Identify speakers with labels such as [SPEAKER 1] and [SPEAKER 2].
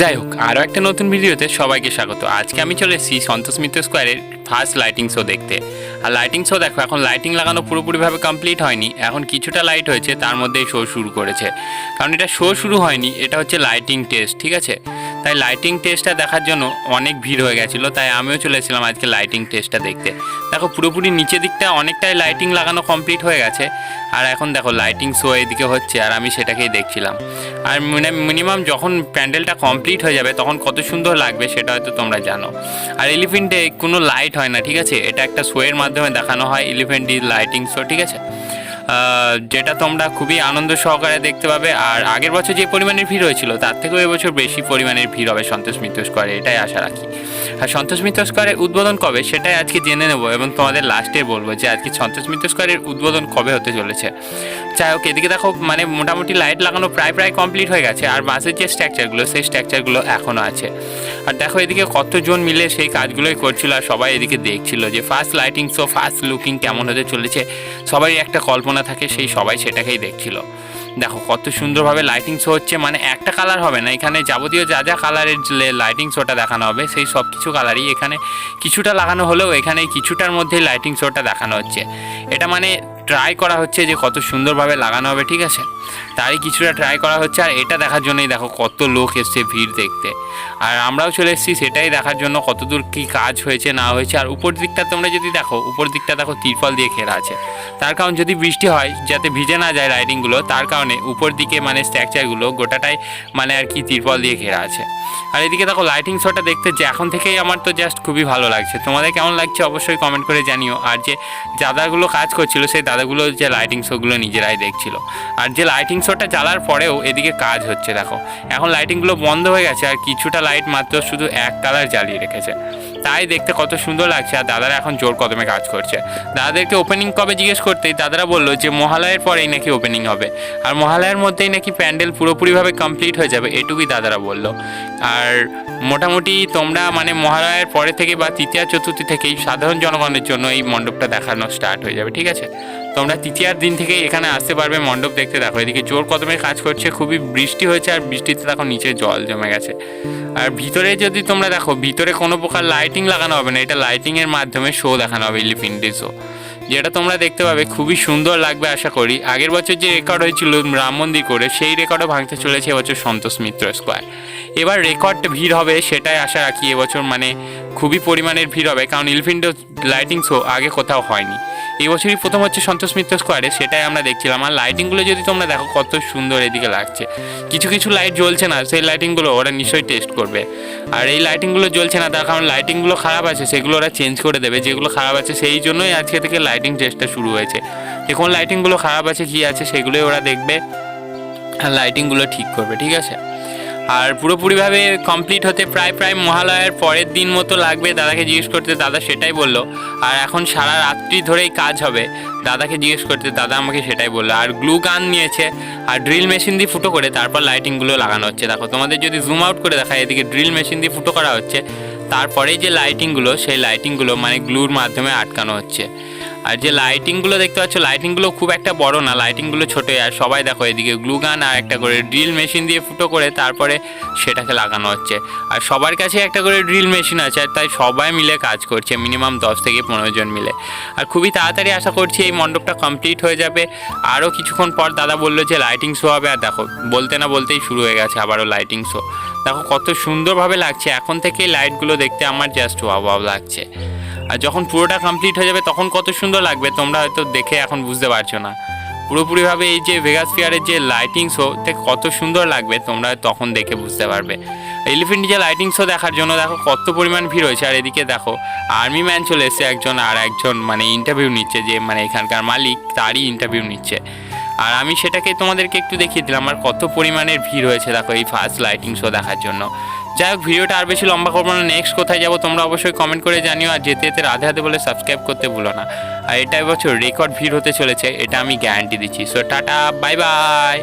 [SPEAKER 1] যাই হোক আরও একটা নতুন ভিডিওতে সবাইকে স্বাগত। আজকে আমি চলে এসেছি সন্তোষ মিত্র স্কোয়ারের ফার্স্ট লাইটিং শো দেখতে। আর লাইটিং শো দেখো, এখন লাইটিং লাগানো পুরোপুরিভাবে কমপ্লিট হয়নি। এখন কিছুটা লাইট হয়েছে, তার মধ্যেই শো শুরু করেছে। কারণ এটা শো শুরু হয়নি, এটা হচ্ছে লাইটিং টেস্ট ঠিক আছে? তাই লাইটিং টেস্টটা দেখার জন্য অনেক ভিড় হয়ে গেছিল, তাই আমিও চলে এসেছিলাম আজকে লাইটিং টেস্টটা দেখতে। দেখো, পুরোপুরি নিচের দিকটা অনেকটাই লাইটিং লাগানো কমপ্লিট হয়ে গেছে, আর এখন দেখো লাইটিং শো এদিকে হচ্ছে, আর আমি সেটাকেই দেখছিলাম। আর মিনিমাম যখন প্যান্ডেলটা কমপ্লিট হয়ে যাবে, তখন কত সুন্দর লাগবে সেটা হয়তো তোমরা জানো। আর এলিফেন্টে কোনো লাইট হয় না, ঠিক আছে? এটা একটা শোয়ের মাধ্যমে দেখানো হয় এলিফেন্টই লাইটিং শো ঠিক আছে? যেটা তোমরা খুবই আনন্দ সহকারে দেখতে পাবে। আর আগের বছর যে পরিমাণের ভিড় হয়েছিল, তার থেকেও এবছর বেশি পরিমাণের ভিড় হবে সন্তোষ মিত্র স্কোয়ারে, এটাই আশা রাখি। আর সন্তোষ মিত্র স্কোয়ারের উদ্বোধন কবে, সেটাই আজকে জেনে নেব এবং তোমাদের লাস্টে বলব যে আজকে সন্তোষ মিত্র স্কোয়ারের উদ্বোধন কবে হতে চলেছে। যাই হোক, এদিকে দেখো মানে মোটামুটি লাইট লাগানো প্রায় প্রায় কমপ্লিট হয়ে গেছে, আর বাসের যে স্ট্রাকচারগুলো সেই স্ট্রাকচারগুলো এখনও আছে। আর দেখো এদিকে কতজন মিলে সেই কাজগুলোই করছিল আর সবাই এদিকে দেখছিল যে first lighting show first looking কেমন হতে চলেছে। সবাই একটা কল্পনা থাকে, সেই সবাই সেটাকেই দেখছিল। দেখো কত সুন্দরভাবে লাইটিং শো হচ্ছে মানে একটা কালার হবে না, এখানে যাবতীয় যা যা কালারের লাইটিং শোটা দেখানো হবে, সেই সব কিছু কালারই এখানে কিছুটা লাগানো হলেও এখানে কিছুটার মধ্যেই লাইটিং শোটা দেখানো হচ্ছে। এটা মানে ট্রাই করা হচ্ছে যে কত সুন্দরভাবে লাগানো হবে, ঠিক আছে? তারই কিছুটা ট্রাই করা হচ্ছে আর এটা দেখার জন্যই দেখো কত লোক এসছে ভিড় দেখতে। আর আমরাও চলে এসেছি, সেটাই দেখার জন্য কতদূর কী কাজ হয়েছে, না হয়েছে। আর উপর দিকটা তোমরা যদি দেখো, উপর দিকটা দেখো তিরপল দিয়ে ঘেরা আছে। তার কারণ যদি বৃষ্টি হয়, যাতে ভিজে না যায় রাইডিংগুলো তার কারণে উপর দিকে মানে স্ট্রাকচারগুলো গোটাটাই মানে আর কি তিরপল দিয়ে ঘেরা আছে। আর এদিকে দেখো লাইটিং শোটা দেখতে যে এখন থেকেই আমার তো জাস্ট খুবই ভালো লাগছে। তোমাদের কেমন লাগছে অবশ্যই কমেন্ট করে জানিও। আর যে দাদাগুলো কাজ করছিল, সেই দাদাগুলো যে লাইটিং শোগুলো নিজেরাই দেখছিল। আর যে লাইটিং শোটা জ্বালার পরেও এদিকে কাজ হচ্ছে, দেখো। এখন লাইটিংগুলো বন্ধ হয়ে গেছে আর কিছুটা লাইট মাত্র শুধু এক কালার জ্বালিয়ে রেখেছে। তাই দেখতে কত সুন্দর লাগছে আর দাদারা এখন জোর কদমে কাজ করছে। দাদাদেরকে ওপেনিং কবে জিজ্ঞেস করতেই দাদারা বলল যে মহালয়ের পরেই নাকি ওপেনিং হবে। আর মহালয়ের মধ্যেই নাকি প্যান্ডেল পুরোপুরিভাবে কমপ্লিট হয়ে যাবে, এটুকুই দাদারা বলল। আর মোটামুটি তোমরা মানে মহালয়ের পরে থেকে বা তৃতীয়, চতুর্থী থেকেই সাধারণ জনগণের জন্য এই মণ্ডপটা দেখানো স্টার্ট হয়ে যাবে, ঠিক আছে? তোমরা তৃতীয়ার দিন থেকেই এখানে আসতে পারবে, মণ্ডপ দেখতে দেখো। এদিকে জোর কদমে কাজ করছে, খুবই বৃষ্টি হয়েছে আর বৃষ্টিতে দেখো নিচে জল জমে গেছে। আর ভিতরে যদি তোমরা দেখো, ভিতরে কোনো প্রকার লাইটিং লাগানো হবে না, এটা লাইটিংয়ের মাধ্যমে শো দেখানো হবে ইলিফিন্ডি শো যেটা তোমরা দেখতে পাবে, খুবই সুন্দর লাগবে আশা করি। আগের বছর যে রেকর্ড হয়েছিল রাম মন্দির করে, সেই রেকর্ডও ভাঙতে চলেছে এবছর সন্তোষ মিত্র স্কোয়ার এবার রেকর্ড ভিড় হবে, সেটাই আশা রাখি এবছর মানে খুবই পরিমাণের ভিড় হবে, কারণ ইলফিন্ডো লাইটিং শো আগে কোথাও হয়নি। এই বছরই প্রথম হচ্ছে সন্তোষ মিত্র স্কোয়ারে সেটাই আমরা দেখছিলাম। আর লাইটিংগুলো যদি তোমরা দেখো, কত সুন্দর এদিকে লাগছে। কিছু কিছু লাইট জ্বলছে না, সেই লাইটিংগুলো ওরা নিশ্চয়ই টেস্ট করবে। আর এই লাইটিংগুলো জ্বলছে না, তার কারণ লাইটিংগুলো খারাপ আছে, সেগুলো ওরা চেঞ্জ করে দেবে। যেগুলো খারাপ আছে, সেই জন্যই আজকে থেকে লাইটিং টেস্টটা শুরু হয়েছে। এখন লাইটিংগুলো খারাপ আছে, কী আছে, সেগুলোই ওরা দেখবে। আর লাইটিংগুলো ঠিক করবে, ঠিক আছে? আর পুরোপুরিভাবে কমপ্লিট হতে প্রায় প্রায় মহালয়ার পরের দিন মতো লাগবে দাদাকে জিজ্ঞেস করতে, দাদা সেটাই বলল। আর এখন সারা রাত্রি ধরেই কাজ হবে, দাদাকে জিজ্ঞেস করতে, দাদা আমাকে সেটাই বলল। আর গ্লু গান নিয়েছে, আর ড্রিল মেশিন দিয়ে ফুটো করে তারপর লাইটিংগুলো লাগানো হচ্ছে। দেখো, তোমাদের যদি জুম আউট করে দেখায়, এদিকে ড্রিল মেশিন দিয়ে ফুটো করা হচ্ছে তারপরে যে লাইটিংগুলো সেই লাইটিংগুলো মানে গ্লুর মাধ্যমে আটকানো হচ্ছে। আর যে লাইটিংগুলো দেখতে পাচ্ছ লাইটিংগুলো খুব একটা বড় না লাইটিংগুলো ছোটোই আর সবাই দেখো এদিকে গ্লু গান আর একটা করে ড্রিল মেশিন দিয়ে ফুটো করে তারপরে সেটাকে লাগানো হচ্ছে। আর সবার কাছে একটা করে ড্রিল মেশিন আছে আর তাই সবাই মিলে কাজ করছে মিনিমাম দশ থেকে পনেরো জন মিলে। আর খুবই তাড়াতাড়ি আশা করছি এই মণ্ডপটা কমপ্লিট হয়ে যাবে। আরও কিছুক্ষণ পর দাদা বলল যে লাইটিং শো হবে। আর দেখো, বলতে না বলতেই শুরু হয়ে গেছে আবারও লাইটিং শো দেখো কত সুন্দরভাবে লাগছে। এখন থেকেই লাইটগুলো দেখতে আমার জাস্ট ওয়াও লাগছে। আর যখন পুরোটা কমপ্লিট হয়ে যাবে, তখন কত সুন্দর লাগবে। তোমরা হয়তো দেখে এখন বুঝতে পারছ না। পুরোপুরিভাবে এই যে ভেগাস ফিয়ারের যে লাইটিং শো কত সুন্দর লাগবে, তোমরা তখন দেখে বুঝতে পারবে। এলিফেন্ট যে লাইটিং শো দেখার জন্য দেখো, কত পরিমাণ ভিড় হয়েছে। আর এদিকে দেখো আর্মি ম্যান চলে এসেছে একজন, আর একজন মানে ইন্টারভিউ নিচ্ছে যে মানে এখানকার মালিক, তারই ইন্টারভিউ নিচ্ছে। আর আমি সেটাকে তোমাদেরকে একটু দেখিয়ে দিলাম, আর কত পরিমাণের ভিড় হয়েছে দেখো এই ফার্স্ট লাইটিং শো দেখার জন্য। যাই হোক, ভিডিওটা আর বেশি লম্বা করব না। নেক্সট কোথায় যাব তোমরা অবশ্যই কমেন্ট করে জানিও, আর যেতে যেতে রাধে হাতে বলে সাবস্ক্রাইব করতে ভুলো না। আর এটা এবছর রেকর্ড ভিড় হতে চলেছে, এটা আমি গ্যারান্টি দিচ্ছি। So tata bye bye